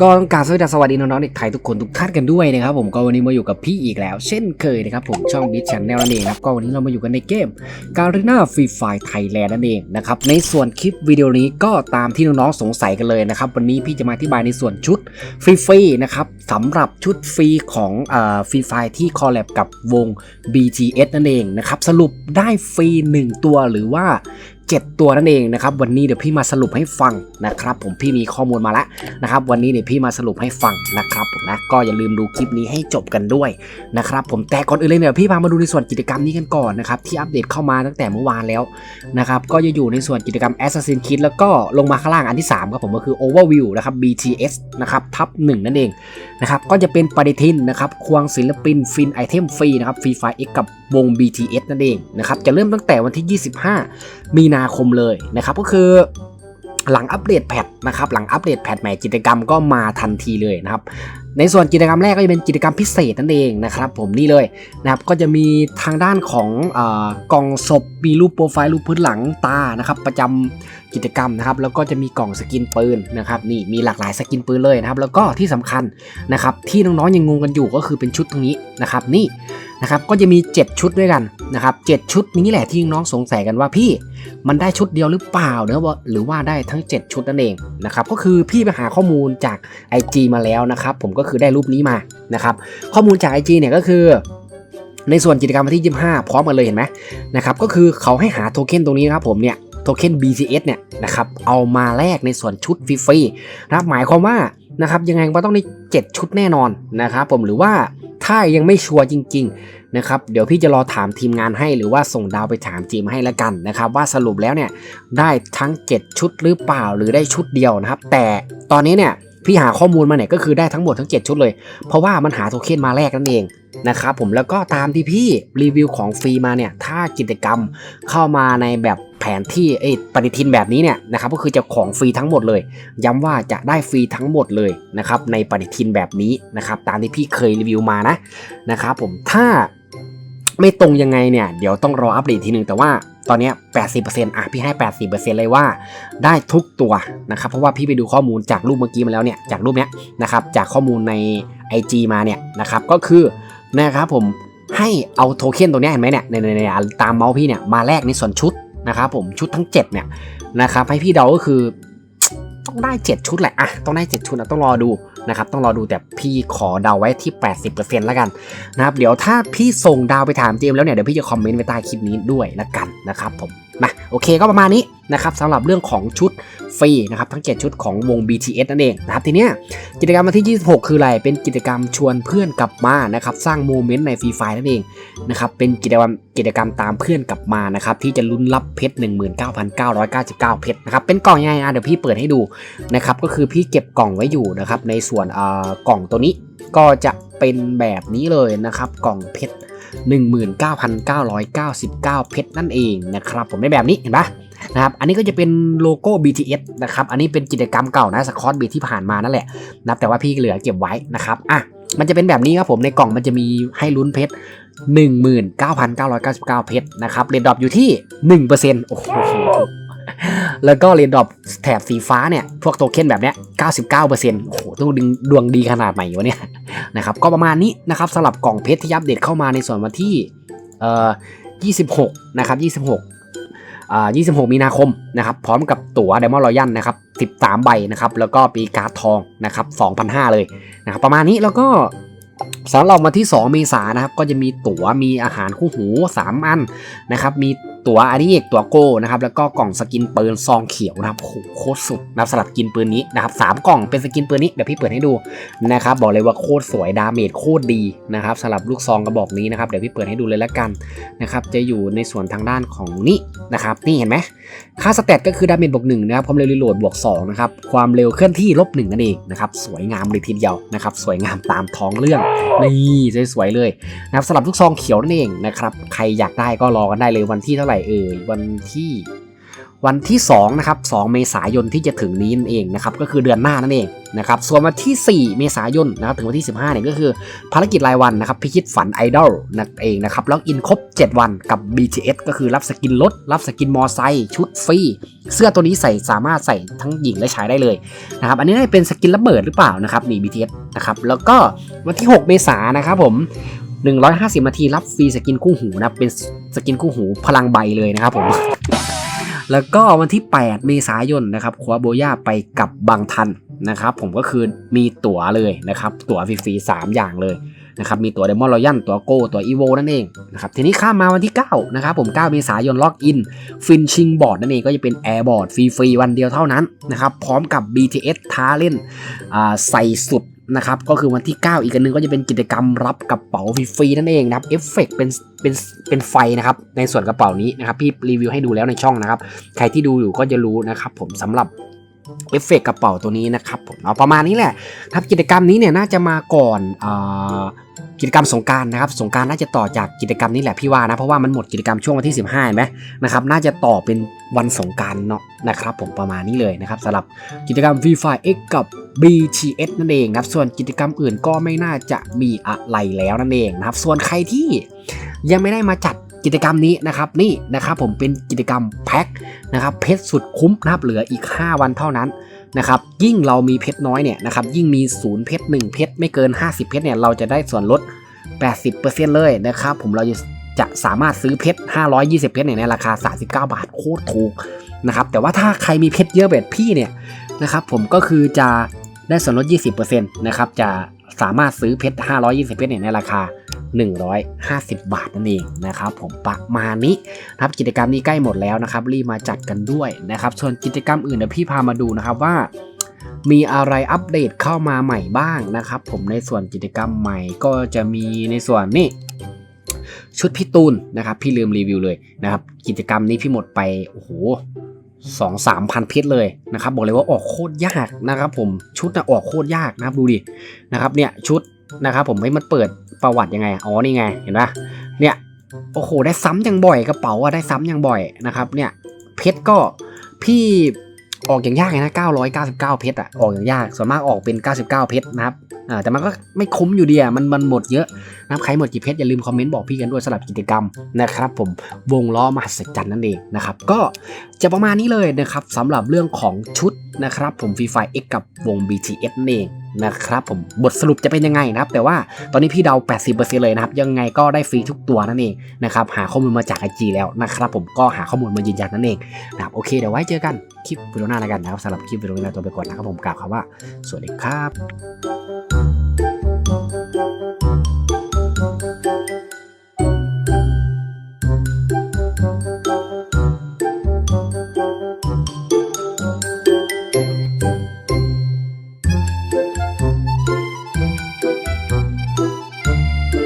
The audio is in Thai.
ก็ต้องกรารสวัสดีสวัสดีน้องๆเด็กไทยทุกคนทุกท่านกันด้วยนะครับผมก็วันนี้มาอยู่กับพี่อีกแล้ว เช่นเคยนะครับผมช่องบิชชันแนลนั่นเองครับก็วันนี้เรามาอยู่กันในเกมการีนาฟรีไฟไทยแลนด์นั่นเองนะครับในส่วนคลิปวิดีโอนี้ก็ตามที่น้องๆสงสัยกันเลยนะครับวันนี้พี่จะมาอธิบายในส่วนชุดฟรีๆนะครับสำหรับชุดฟรีของฟรีไฟที่คอลแลบกับวง BTS นั่นเองนะครับสรุปได้ฟรี1ตัวหรือว่า 7 ตัวนั่นเองนะครับวันนี้เดี๋ยวพี่มาสรุปให้ฟังนะครับผมพี่มีข้อมูลมาแล้วนะครับวันนี้เดี๋ยวพี่มาสรุปให้ฟังนะครับผมนะก็อย่าลืมดูคลิปนี้ให้จบกันด้วยนะครับผมแต่ก่อนอื่นเลยเนี่ยพี่พามาดูในส่วนกิจกรรมนี้กันก่อนนะครับที่อัปเดตเข้ามาตั้งแต่เมื่อวานแล้วนะครับก็จะอยู่ในส่วนกิจกรรม Assassin Creed แล้วก็ลงมาข้างล่างอันที่3ครับผมก็คือ Overview นะครับ BTS นะครับทับ1นั่นเองนะครับก็จะเป็นปฏิทินนะครับควงศิลปินฟินไอเทมฟรีนะครับฟรีไฟเอ็กกับวง BTS นั่นเองนะครับจะเริ่มตั้งแต่วันที่ 25 มีนาคมเลยนะครับก็คือหลังอัปเดตแพทนะครับหลังอัปเดตแพทใหม่กิจกรรมก็มาทันทีเลยนะครับ ในส่วนกิจกรรมแรกก็จะเป็นกิจกรรมพิเศษนั่นเองนะครับผมนี่เลยนะครับก็จะมีทางด้านของอกล่องศพมีรูปโปรไฟล์รูปพื้นหลังตานะครับประจำกิจกรรมนะครับแล้วก็จะมีกล่องสกินปืนนะครับนี่มีหลากหลายสกินปืนเลยนะครับแล้วก็ที่สำคัญนะครับที่น้องๆยังงงกันอยู่ก็คือเป็นชุดตรงนี้นะครับนี่นะครับก็จะมี 7 ชุดด้วยกันนะครับ7ชุดนี้แหละที่น้องสงสัยกันว่าพี่มันได้ชุดเดียวหรือเปล่าเนอะว่าหรือว่าได้ทั้ง 7 ชุดนั่นเองนะครับก็คือพี่ไปหาข้อมูลจาก IG มาแล้วนะครับผมก็คือได้รูปนี้มานะครับข้อมูลจาก IG เนี่ยก็คือในส่วนกิจกรรมวันที่ 25 พร้อมกันเลยเห็นไหมนะครับก็คือเขาให้หาโทเค็นตรงนี้นะครับผมเนี่ยโทเค็น BCS เนี่ยนะครับเอามาแลกในส่วนชุดฟรีๆนะครับหมายความว่านะครับยังไงก็ต้องได้ 7 ชุดแน่นอนนะครับผมหรือว่าถ้ายังไม่ชัวร์จริงๆนะครับเดี๋ยวพี่จะรอถามทีมงานให้หรือว่าส่งดาวไปถามทีมให้แล้วกันนะครับว่าสรุปแล้วเนี่ยได้ทั้ง 7 ชุดหรือเปล่าหรือได้ชุดเดียวนะครับแต่ตอนนี้เนี่ย พี่หาข้อมูลมาเนี่ยก็คือได้ทั้งหมดทั้ง 7 ชุดเลย เพราะว่ามันหาโทเค็นมาแรกนั่นเองนะครับผมแล้วก็ตามที่พี่รีวิวของฟรีมาเนี่ยถ้ากิจกรรมเข้ามาในแบบแผนที่เอ้ปฏิทินแบบนี้เนี่ยนะครับก็คือจะของฟรีทั้งหมดเลย ย้ำว่าจะได้ฟรีทั้งหมดเลยนะครับในปฏิทินแบบนี้นะครับตามที่พี่เคยรีวิวมานะนะครับผมถ้า ไม่ตรงยังไงเนี่ย เดี๋ยวต้องรออัปเดตทีหนึ่งแต่ว่าตอนนี้80%อะพี่ให้80%เลยว่าได้ทุกตัวนะครับ เพราะว่าพี่ไปดูข้อมูลจากรูปเมื่อกี้มาแล้วเนี่ย จากรูปเนี้ยนะครับ จากข้อมูลใน IG มาเนี่ยนะครับ ก็คือนะครับผมให้เอาโทเค็นตัวเนี้ยเห็นไหมเนี่ยในในในตามเมาส์พี่เนี่ยมาแลกในส่วนชุดนะครับผมชุดทั้ง 7 เนี่ยนะครับให้พี่เดาก็คือต้องได้ 7 ชุดแหละอะต้องได้ 7 ชุดนะต้องรอดู นะครับต้องรอดูแต่พี่ขอเดาไว้ที่ 80%แล้วกันนะครับเดี๋ยวถ้าพี่ส่งดาวไปถามเจมแล้วเนี่ยเดี๋ยวพี่จะคอมเมนต์ไว้ใต้คลิปนี้ด้วยละกันนะครับผม มาโอเคก็ประมาณนี้นะครับสำหรับเรื่องของชุดฟรีนะครับทั้ง 7 ชุดของวง BTS นั่นเองนะครับทีเนี้ยกิจกรรมวันที่ 26 คืออะไรเป็นกิจกรรมชวนเพื่อนกลับมานะครับสร้างโมเมนต์ในฟรีไฟนั่นเองนะครับเป็นกิจกรรมกิจกรรมตามเพื่อนกลับมานะครับที่จะลุ้นรับเพชร 19,999 เพชรนะครับเป็นกล่องยังไงอะเดี๋ยวพี่เปิดให้ดูนะครับก็คือพี่เก็บกล่องไว้อยู่นะครับในส่วนเอ่ากล่องตัวนี้ก็จะเป็นแบบนี้เลยนะครับกล่องเพชร 19,999 เพชรนั่นเองนะครับผมในแบบนี้เห็นปะนะครับอันนี้ก็จะเป็นโลโก้ BTS นะครับอันนี้เป็นกิจกรรมเก่านะสคอตบีที่ผ่านมานั่นแหละนะแต่ว่าพี่เหลือเก็บไว้นะครับอะมันจะเป็นแบบนี้ครับผมในกล่องมันจะมีให้ลุ้นเพชร19,999 เพชรนะครับเรดดรอปอยู่ที่ 1%โอ้โห แล้วก็เรนดอปแถบสีฟ้าเนี่ย พวกโทเค็นแบบเนี้ย 99%โอ้โห ต้องดึงดวงดีขนาดไหนวะเนี่ย นะครับ ก็ประมาณนี้นะครับสำหรับกล่องเพชรที่อัปเดตเข้ามาในส่วนวันที่เอ่อ26 นะครับ 26อ่า26 มีนาคมนะครับ พร้อมกับตั๋วไดมอนด์รอยัลนะครับ 13 ใบนะครับ แล้วก็ปีการ์ดทองนะครับ2,500 เลยนะครับ ประมาณนี้แล้วก็สำหรับวันที่ 2 เมษายนนะครับ ก็จะมีตั๋วมีอาหารคู่หู 3 อันนะครับ มี ตั๋วอันนี้เอกตั๋วโก้นะครับแล้วก็กล่องสกินปืนซองเขียวนะครับโโหโคตรสุดนะครับสำหรับกินปืนนี้นะครับสามกล่องเป็นสกินปืนนี้เดี๋ยวพี่เปิดให้ดูนะครับบอกเลยว่าโคตรสวยดาเมจโคตรดีนะครับสำหรับลูกซองกระบอกนี้นะครับเดี๋ยวพี่เปิดให้ดูเลยละกันนะครับจะอยู่ในส่วนทางด้านของนี้นะครับนี่เห็นไหมค่าสเตตก็คือดาเมจบวกหนึ่งนะครับความเร็วรีโหลดบวกสองนะครับความเร็วเคลื่อนที่ลบหนึ่งนั่นเองนะครับสวยงามเลยทีเดียวนะครับสวยงามตามท้องเรื่องนี่สวยๆเลยนะครับสำหรับลูกซองเขียวนั่นเองนะครับใครอยากได้ก็รอกันได้เลยวันที่เท่าไหร่เอ่ยวันที่วันที่2นะครับ2เมษายนที่จะถึงนี้นั่นเองนะครับก็คือเดือนหน้านั่นเองนะครับส่วนวันที่ 4 เมษายนนะครับถึงวันที่ 15เนี่ยก็คือภารกิจรายวันนะครับพิชิตฝันไอดอลนั่นเองนะครับล็อกอินครบ 7 วันกับ BTS ก็คือรับสกินรถรับสกินมอไซค์ชุดฟรีเสื้อตัวนี้ใส่สามารถใส่ทั้งหญิงและชายได้เลยนะครับอันนี้น่าจะเป็นสกินระเบิดหรือเปล่านะครับนี่ BTS นะครับแล้วก็วันที่ 6 เมษายนนะครับผม 150 นาทีรับฟรีสกินคู่หูนะเป็นสกินคู่หูพลังใบเลยนะครับผม แล้วก็วันที่ 8 เมษายนนะครับคัวโบย่าไปกับบางทันนะครับผมก็คือมีตั๋วเลยนะครับ ตั๋วฟรีๆ3อย่างเลยนะครับมีตั๋วเดมอนรอยัลตั๋วโกตั๋วอีโวนั่นเองนะครับทีนี้ข้ามมาวันที่ 9 นะครับผม 9 เมษายนล็อกอิน ฟินชิงบอร์ดนั่นเองก็จะเป็นแอร์บอร์ดฟรีๆวันเดียวเท่านั้นนะครับพร้อมกับ BTS ท้าเล่นอ่าใส่สุด นะครับก็คือวันที่ 9 อีกอันหนึงก็จะเป็นกิจกรรมรับกระเป๋าฟรีๆนั่นเองนะครับเอฟเฟกเป็นเป็นเป็นไฟนะครับในส่วนกระเป๋านี้นะครับพี่รีวิวให้ดูแล้วในช่องนะครับ ใครที่ดูอยู่ก็จะรู้นะครับผมสำหรับ เอฟเฟกต์กระเป๋าตัวนี้นะครับผมเอาประมาณนี้แหละครับกิจกรรมนี้เนี่ยน่าจะมาก่อนอกิจกรรมสงการนะครับสงการน่าจะต่อจากกิจกรรมนี้แหละพี่ว่านะเพราะว่ามันหมดกิจกรรมช่วงวันที่ 15เห็นไหมนะครับน่าจะต่อเป็นวันสงการเนาะนะครับผมประมาณนี้เลยนะครับสำหรับกิจกรรม v f i X กับ BTS นั่นเองครับส่วนกิจกรรมอื่นก็ไม่น่าจะมีอะไรแล้วนั่นเองนะครับส่วนใครที่ยังไม่ได้มาจัด กิจกรรมนี้นะครับนี่นะครับผมเป็นกิจกรรมแพ็คนะครับเพชรสุดคุ้มนะครับเหลืออีก 5 วันเท่านั้นนะครับยิ่งเรามีเพชรน้อยเนี่ยนะครับยิ่งมีศูนย์เพชร1เพชรไม่เกิน 50 เพชรเนี่ยเราจะได้ส่วนลด 80%เลยนะครับผมเราจะจะสามารถซื้อเพชร 520 เพชรเนี่ยในราคา 39 บาทโคตรถูกนะครับแต่ว่าถ้าใครมีเพชรเยอะแบบพี่เนี่ยนะครับผมก็คือจะได้ส่วนลด 20%นะครับจะสามารถซื้อเพชร 520 เพชรเนี่ยในราคา 150 บาทนั่นเองนะครับผมประมาณนี้นะครับกิจกรรมนี้ใกล้หมดแล้วนะครับรีบมาจัดกันด้วยนะครับส่วนกิจกรรมอื่นเดี๋ยวพี่พามาดูนะครับว่ามีอะไรอัปเดตเข้ามาใหม่บ้างนะครับ ผมในส่วนกิจกรรมใหม่ก็จะมีในส่วนนี่ชุดพี่ตูนนะครับ พี่ลืมรีวิวเลยนะครับ กิจกรรมนี้พี่หมดไปโอ้โหสองสามพันเพชรเลยนะครับ บอกเลยว่าออกโคตรยากนะครับ ผมชุดนะออกโคตรยากนะครับดูดินะครับเนี่ยชุดนะครับ ผมให้มันเปิด ประวัติยังไง อ๋อ นี่ไง เห็นปะเนี่ย โอ้โห ได้ซ้ำอย่างบ่อยกระเป๋าอะได้ซ้ำอย่างบ่อยนะครับ เนี่ย เพชรก็พี่ออกอย่างยากเลยนะ 999 เพชรอะออกอย่างยาก ส่วนมากออกเป็น 99 เพชรนะครับ อ่า แต่มันก็ไม่คุ้มอยู่ดีอะมันมันหมดเยอะนะครับ ใครหมดกี่เพชรอย่าลืมคอมเมนต์บอกพี่กันด้วยสำหรับกิจกรรมนะครับ ผม วงล้อมหัศจรรย์นั่นเองนะครับ ก็จะประมาณนี้เลยนะครับสำหรับเรื่องของชุดนะครับ ผมฟรีไฟ X กับวง BTS นั่นเอง นะครับผมบทสรุปจะเป็นยังไงนะครับ แต่ว่าตอนนี้พี่เดา 80%เลยนะครับ ยังไงก็ได้ฟรีทุกตัวนั่นเองนะครับหาข้อมูลมาจากไอจีแล้วนะครับผมก็หาข้อมูลมายืนยันนั่นเองนะครับโอเคเดี๋ยวไว้เจอกันคลิปวิดีโอหน้าแล้วกันนะครับสำหรับคลิปวิดีโอหน้าตัวไปก่อนนะครับผมกล่าวคำว่าสวัสดีครับ